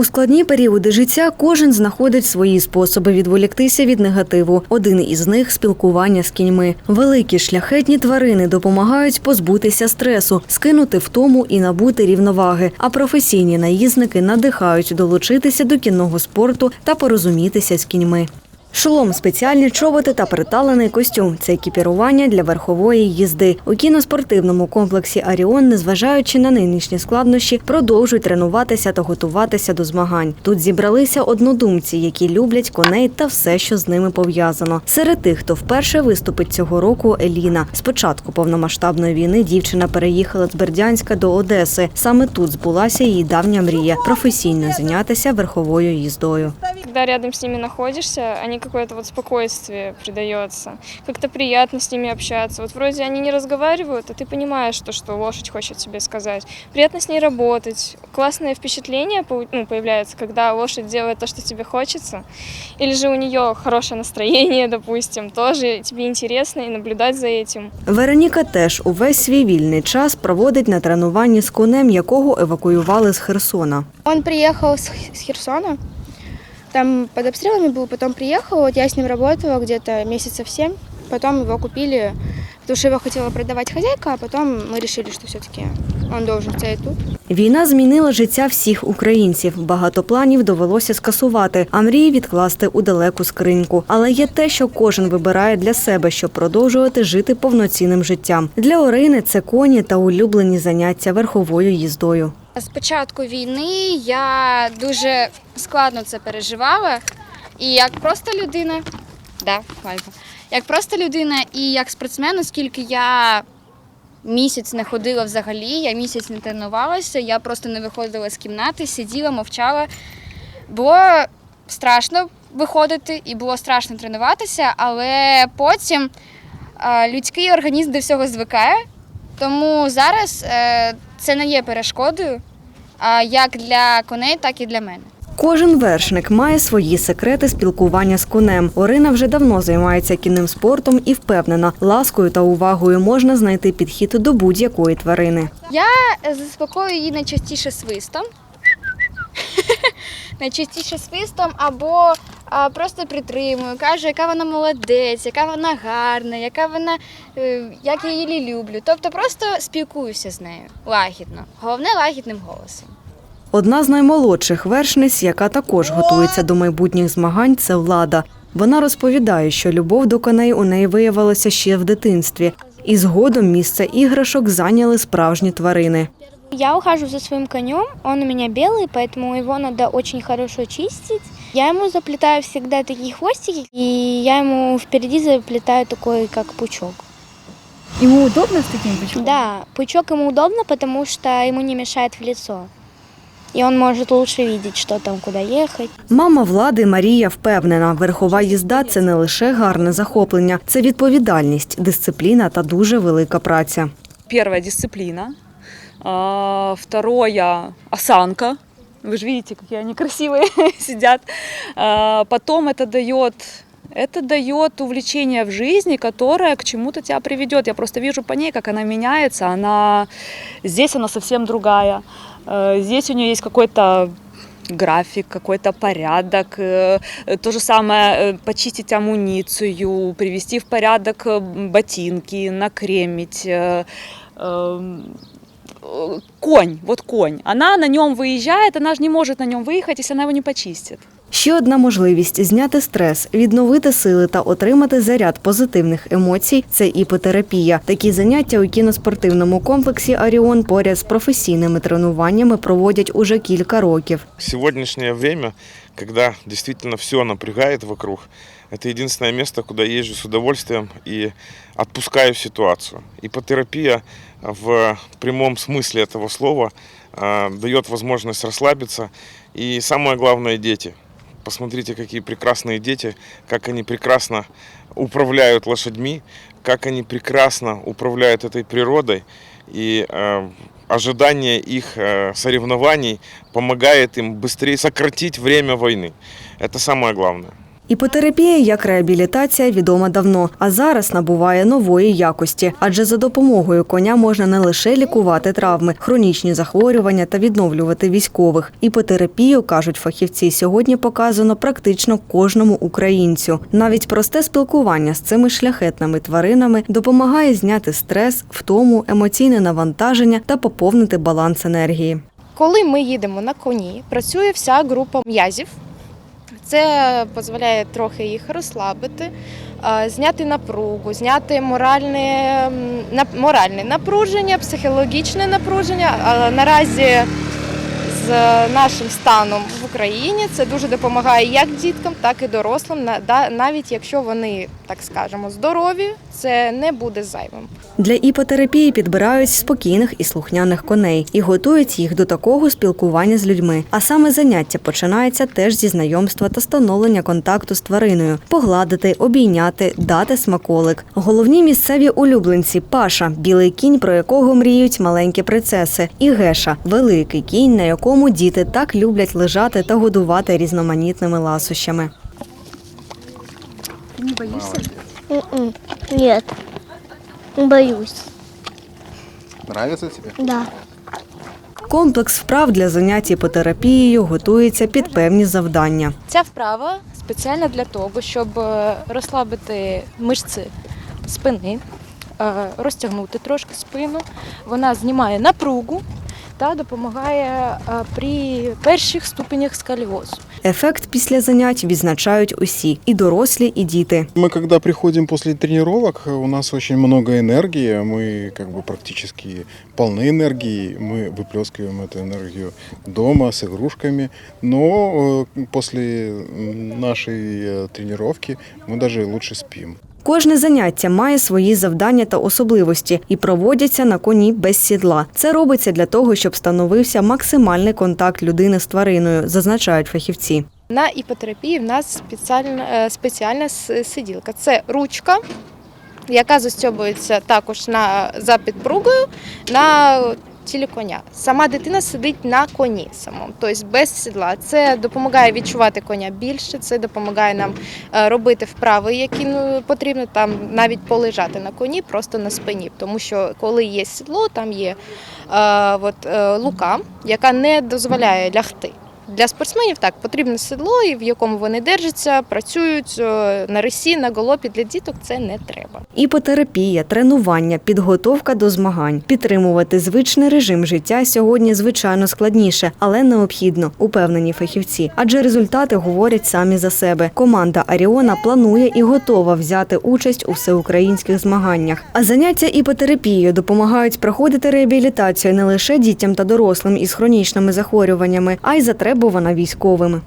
У складні періоди життя кожен знаходить свої способи відволіктися від негативу. Один із них спілкування з кіньми. Великі шляхетні тварини допомагають позбутися стресу, скинути втому і набути рівноваги. А професійні наїзники надихають долучитися до кінного спорту та порозумітися з кіньми. Шолом, спеціальні чоботи та приталений костюм це екіпірування для верхової їзди. У кіноспортивному комплексі Аріон, незважаючи на нинішні складнощі, продовжують тренуватися та готуватися до змагань. Тут зібралися однодумці, які люблять коней та все, що з ними пов'язано. Серед тих, хто вперше виступить цього року, Еліна. З початку повномасштабної війни дівчина переїхала з Бердянська до Одеси. Саме тут збулася її давня мрія професійно зайнятися верховою їздою. Когда рядом с ними находишься, они какое-то вот спокойствие придается. Как-то приятно с ними общаться. Вот вроде они не разговаривают, а ты понимаешь то, что лошадь хочет тебе сказать. Приятно с ней работать. Классное впечатление ну, появляется, когда лошадь делает то, что тебе хочется. Или же у нее хорошее настроение, допустим, тоже тебе интересно и наблюдать за этим. Вероніка теж увесь свій вільний час проводить на тренуванні з конем, якого евакуювали з Херсона. Он Х- с Херсона, там под обстрелами был, потом приехал, вот я с ним работала где-то месяцев семь, потом его купили, потому что его хотела продавать хозяйка, а потом мы решили, что все-таки он должен стоять тут. Війна змінила життя всіх українців. Багато планів довелося скасувати, а мрії відкласти у далеку скриньку. Але є те, що кожен вибирає для себе, щоб продовжувати жити повноцінним життям. Для Орини це коні та улюблені заняття верховою їздою. З початку війни я дуже складно це переживала. І як просто людина, да, Валька, як просто людина і як спортсмен, оскільки я місяць не ходила взагалі, я місяць не тренувалася, я просто не виходила з кімнати, сиділа, мовчала. Було страшно виходити і було страшно тренуватися, але потім е, людський організм до всього звикає. Тому зараз е, це не є перешкодою як для коней, так і для мене. Кожен вершник має свої секрети спілкування з конем. Орина вже давно займається кінним спортом і впевнена, ласкою та увагою можна знайти підхід до будь-якої тварини. Я заспокоюю її найчастіше свистом. найчастіше свистом або а, просто притримую, кажу, яка вона молодець, яка вона гарна, яка вона, е, як я її люблю. Тобто просто спілкуюся з нею лагідно. Головне лагідним голосом. Одна з наймолодших вершниць, яка також готується до майбутніх змагань, це влада. Вона розповідає, що любов до коней у неї виявилася ще в дитинстві, і згодом місце іграшок зайняли справжні тварини. Я ухаживаю за своим конем, он у меня белый, поэтому его надо очень хорошо чистить. Я ему заплетаю всегда такие хвостики, и я ему впереди заплетаю такой, как пучок. Ему удобно с таким пучком? Да, пучок ему удобно, потому что ему не мешает в лицо. И он может лучше видеть, что там, куда ехать. Мама влади Марія впевнена, верхова їзда це не лише гарне захоплення, це відповідальність, дисципліна та дуже велика праця. Первая дисциплина. А, Второе – осанка. Вы же видите, какие они красивые сидят. А, Потом это дает это дает увлечение в жизни, которое к чему-то тебя приведет. Я просто вижу по ней, как она меняется. Она здесь она совсем другая. Э, Здесь у нее есть какой-то график, какой-то порядок. Э, То же самое э, почистить амуницию, привести в порядок э, ботинки, накремить. э, эм, э, Конь, вот конь. Она на нем выезжает, она же не может на нем выехать, если она его не почистит. Ще одна можливість зняти стрес, відновити сили та отримати заряд позитивних емоцій це іпотерапія. Такі заняття у кіноспортивному комплексі Аріон поряд з професійними тренуваннями проводять уже кілька років. Сегодняшнее время, когда действительно все напрягает вокруг, это единственное место, куда езжу с удовольствием и отпускаю ситуацию. Ипотерапия в прямом смысле этого слова э, дает возможность расслабиться. И самое главное – дети. Посмотрите, какие прекрасные дети, как они прекрасно управляют лошадьми, как они прекрасно управляют этой природой. И э, ожидание их э, соревнований помогает им быстрее сократить время войны. Это самое главное. Іпотерапія як реабілітація відома давно, а зараз набуває нової якості, адже за допомогою коня можна не лише лікувати травми, хронічні захворювання та відновлювати військових. Іпотерапію кажуть фахівці. Сьогодні показано практично кожному українцю. Навіть просте спілкування з цими шляхетними тваринами допомагає зняти стрес, втому, емоційне навантаження та поповнити баланс енергії. Коли ми їдемо на коні, працює вся група м'язів. Це дозволяє трохи їх розслабити, зняти напругу, зняти моральне, моральне напруження, психологічне напруження. Наразі нашим станом в Україні це дуже допомагає як діткам, так і дорослим, на- навіть якщо вони, так скажемо, здорові, це не буде зайвим. Для іпотерапії підбирають спокійних і слухняних коней і готують їх до такого спілкування з людьми. А саме заняття починається теж зі знайомства та становлення контакту з твариною, погладити, обійняти, дати смаколик. Головні місцеві улюбленці Паша, білий кінь, про якого мріють маленькі принцеси, і Геша великий кінь, на якому діти так люблять лежати та годувати різноманітними ласощами. Ты не боишься? М-м, боюсь. Нравится тебе? Да. Комплекс вправ для занять іпотерапією готується під певні завдання. Ця вправа спеціальна для того, щоб е, розслабити мишці спини, е, розтягнути трошки спину. Вона знімає напругу та допомагає е, при перших ступенях сколіозу. Ефект після занять відзначають усі і дорослі, і діти. Мы когда приходим после тренировок, у нас очень много энергии, мы как бы практически полны энергии, мы выплескиваем эту энергию дома с игрушками, но э, после м, нашей э, тренировки мы даже лучше спим. Кожне заняття має свої завдання та особливості і проводяться на коні без сідла. Це робиться для того, щоб становився максимальний контакт людини з твариною, зазначають фахівці. На іпотерапії в нас спеціальна, е, спеціальна сиділка. Це ручка, яка застьобується також на, за підпругою на тілі коня. Сама дитина сидить на коні самому, тобто без сідла. Це допомагає відчувати коня більше, це допомагає нам е, робити вправи, які ну, потрібно там навіть полежати на коні, просто на спині. Тому що коли є сідло, там є е, от, е, лука, яка не дозволяє лягти. Для спортсменів так потрібне седло, і в якому вони держаться, працюють е, на рисі, на голопі. Для діток це не треба. Іпотерапія, тренування, підготовка до змагань. Підтримувати звичний режим життя сьогодні звичайно складніше, але необхідно, упевнені фахівці. Адже результати говорять самі за себе. Команда Аріона планує і готова взяти участь у всеукраїнських змаганнях. А заняття іпотерапією допомагають проходити реабілітацію не лише дітям та дорослим із хронічними захворюваннями, а й затребувана військовими.